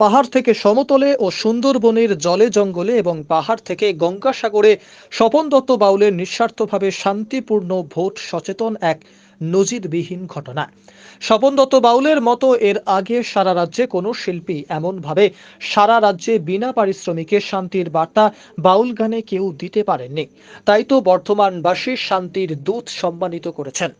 পাহাড় থেকে সমতলে ও সুন্দরবনের জলে জঙ্গলে এবং পাহাড় থেকে গঙ্গাসাগরে স্বপন দত্ত বাউলের নিঃস্বার্থভাবে শান্তিপূর্ণ ভোট সচেতন এক নজিরবিহীন ঘটনা। স্বপন দত্ত বাউলের মতো এর আগে সারা রাজ্যে কোনো শিল্পী এমনভাবে সারা রাজ্যে বিনা পারিশ্রমিকে শান্তির বার্তা বাউল গানে কেউ দিতে পারেননি। তাই তো বর্ধমানবাসী শান্তির দূত সম্মানিত করেছেন।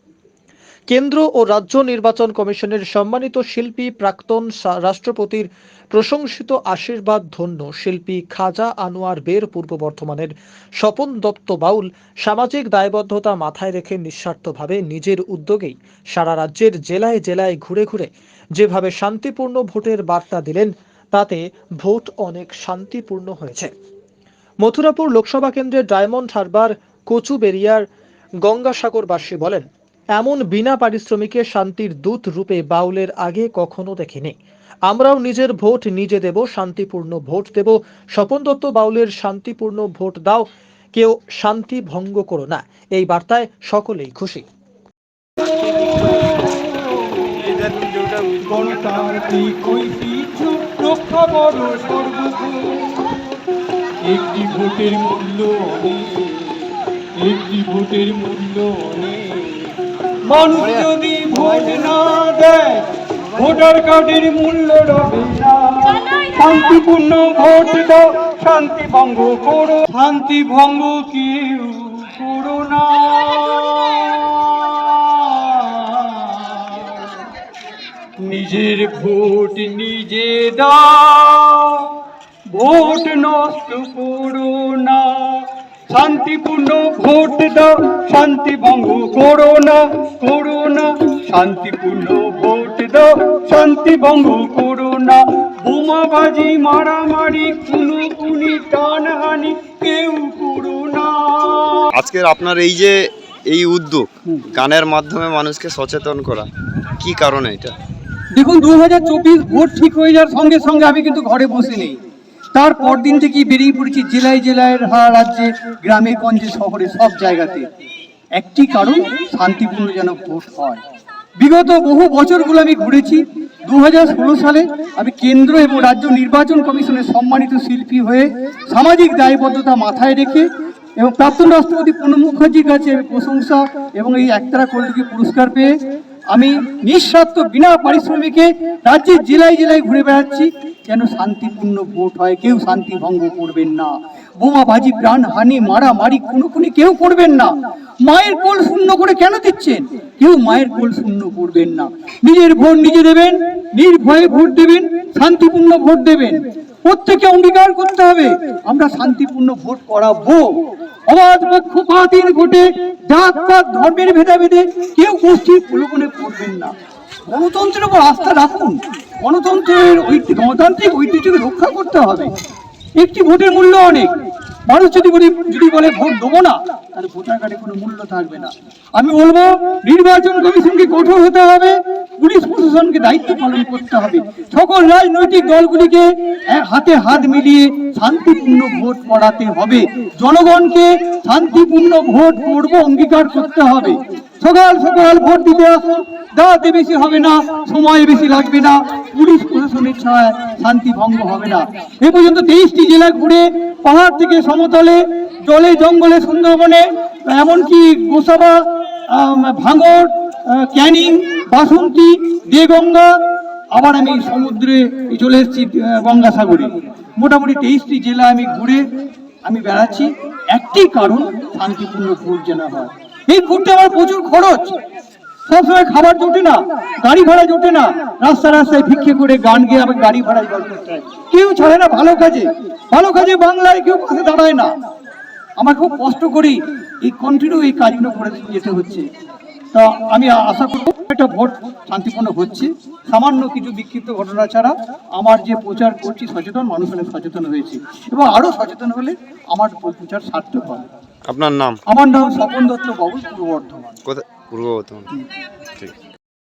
কেন্দ্র ও রাজ্য নির্বাচন কমিশনের সম্মানিত শিল্পী প্রাক্তন রাষ্ট্রপতির প্রশংসিত আশীর্বাদ ধন্য শিল্পী খাজা আনোয়ার বের পূর্ব বর্ধমানের স্বপন দত্ত বাউল সামাজিক দায়বদ্ধতা মাথায় রেখে নিঃস্বার্থভাবে নিজের উদ্যোগেই সারা রাজ্যের জেলায় জেলায় ঘুরে ঘুরে যেভাবে শান্তিপূর্ণ ভোটের বার্তা দিলেন, তাতে ভোট অনেক শান্তিপূর্ণ হয়েছে। মথুরাপুর লোকসভা কেন্দ্রের ডায়মন্ড হারবার কচুবেরিয়ার গঙ্গাসাগরবাসী বলেন এমন বিনা পারিশ্রমিকে শান্তির দূত রূপে বাউলের আগে কখনো দেখিনি। আমরাও নিজের ভোট নিজে দেব, শান্তিপূর্ণ ভোট দেব। স্বপন দত্ত বাউলের শান্তিপূর্ণ ভোট দাও, কেউ শান্তি ভঙ্গ করো না। এই বার্তায় সকলেই খুশি। একটি ভোটের মূল্য অনেক, একটি ভোটের মূল্য অনেক। মানুষ যদি ভোট না দেয়, ভোটার কার্ডের মূল্য রবে শান্তিপূর্ণ ভোট দাও, শান্তি ভঙ্গ করো। শান্তি ভঙ্গ কেউ করো না। নিজের ভোট নিজে দাও, ভোট নষ্ট করো। শান্তিপূর্ণ ভোট দাও শান্তি ভঙ্গ করো না করো না। শান্তিপূর্ণ ভোট দাও শান্তি ভঙ্গ করো না। বোমাবাজি মারামারি খুনো খুনি টানহানি কেউ করো না। আজকের আপনার এই যে এই উদ্যোগ গানের মাধ্যমে মানুষকে সচেতন করা কি কারণে এটা? দেখুন দু হাজার চব্বিশ ভোট ঠিক হয়ে যাওয়ার সঙ্গে সঙ্গে আমি কিন্তু ঘরে বসে নেই। তার পর দিন থেকেই বেরিয়ে পড়েছি জেলায় জেলায় রাজ্যে, গ্রামে, গঞ্জে, শহরে, সব জায়গাতে। একটি কারণ, শান্তিপূর্ণ যেন ভোট হয়। বিগত বহু বছরগুলো আমি ঘুরেছি। দু ষোলো সালে আমি কেন্দ্র এবং রাজ্য নির্বাচন কমিশনের সম্মানিত শিল্পী হয়ে সামাজিক দায়বদ্ধতা মাথায় রেখে এবং প্রাক্তন রাষ্ট্রপতি প্রণব মুখার্জির কাছে আমি প্রশংসা এবং এই একতারা কল্যাণী পুরস্কার পেয়ে আমি নিঃস্বার্থ বিনা পারিশ্রমিকে রাজ্যের জেলায় জেলায় ঘুরে বেড়াচ্ছি। যেন শান্তিপূর্ণ ভোট হয়, কেউ শান্তি ভঙ্গ করবেন না। বোমাবাজি প্রাণ হানি মারা মারি খুনোখুনি কেউ করবেন না। মায়ের কোল শূন্য করে কেন দিচ্ছেন? কেউ মায়ের কোল শূন্য করবেন না। নিজের ভোট নিজে দেবেন, নির্ভয়ে ভোট দেবেন, শান্তিপূর্ণ ভোট দেবেন। প্রত্যেকে অঙ্গীকার করতে হবে। আমরা শান্তিপূর্ণ ভোট করাবো। অবাধ পক্ষপাতহীন ভোটে জাত পাত ধর্মের ভেদাভেদে কেউ গোষ্ঠীর প্রলোভনে পড়বেন না। গণতন্ত্রের উপর আস্থা রাখুন। গণতন্ত্রের গণতান্ত্রিক ঐতিহ্যকে রক্ষা করতে হবে। একটি ভোটের মূল্য অনেক। মানুষ যদি বলি যদি বলে ভোট দেবো না, তাহলে ভোটার কার্ডে কোনো মূল্য থাকবে না। আমি বলব, নির্বাচন কমিশনকে কঠোর হতে হবে। পুলিশ প্রশাসনকে দায়িত্ব পালন করতে হবে। সকল রাজনৈতিক দলগুলিকে হাতে হাত মিলিয়ে শান্তিপূর্ণ ভোট করাতে হবে। জনগণকে শান্তিপূর্ণ ভোট করব অঙ্গীকার করতে হবে। সকাল সকাল ভোট দিতে আসুন দাঁড়াতে বেশি হবে না, সময় বেশি লাগবে না, পুলিশ প্রশাসনের ছায় শান্তি ভঙ্গ হবে না। এ পর্যন্ত তেইশটি জেলা ঘুরে পাহাড় থেকে সমতলে, জলে জঙ্গলে, সুন্দরবনে, এমনকি গোসাবা ভাঙড় ক্যানিং বাসন্তী দেগঙ্গা আবার আমি সমুদ্রে চলে এসেছি গঙ্গাসাগরে। মোটামুটি তেইশটি জেলা আমি ঘুরে আমি বেড়াচ্ছি। একটি কারণ, শান্তিপূর্ণ ভোট যেন হয়। এই ঘুরতে আমার প্রচুর খরচ। সবসময় খাবার জোটে না, গাড়ি ভাড়া জোটে না। রাস্তা রাস্তায় ভিক্ষে করে গান গিয়ে আবার গাড়ি ভাড়ায় জল করতে কেউ ছাড়ে না ভালো কাজে। ভালো কাজে বাংলায় কেউ পাশে দাঁড়ায় না। আমার খুব কষ্ট করি এই কন্টিনিউ এই কাজগুলো করে যেতে হচ্ছে। তা আমি আশা করব একটা ভোট শান্তিপূর্ণ হচ্ছে। সামান্য কিছু বিক্ষিপ্ত ঘটনা ছাড়া আমার যে প্রচার করছি সচেতন মানুষ অনেক সচেতন হয়েছে। এবং আরও সচেতন হলে আমার প্রচার সার্থক হবে। আপনার নাম? আমার নাম স্বপন দত্ত বাবু পূর্ব বর্ধমান। পূর্ব বর্ধমান।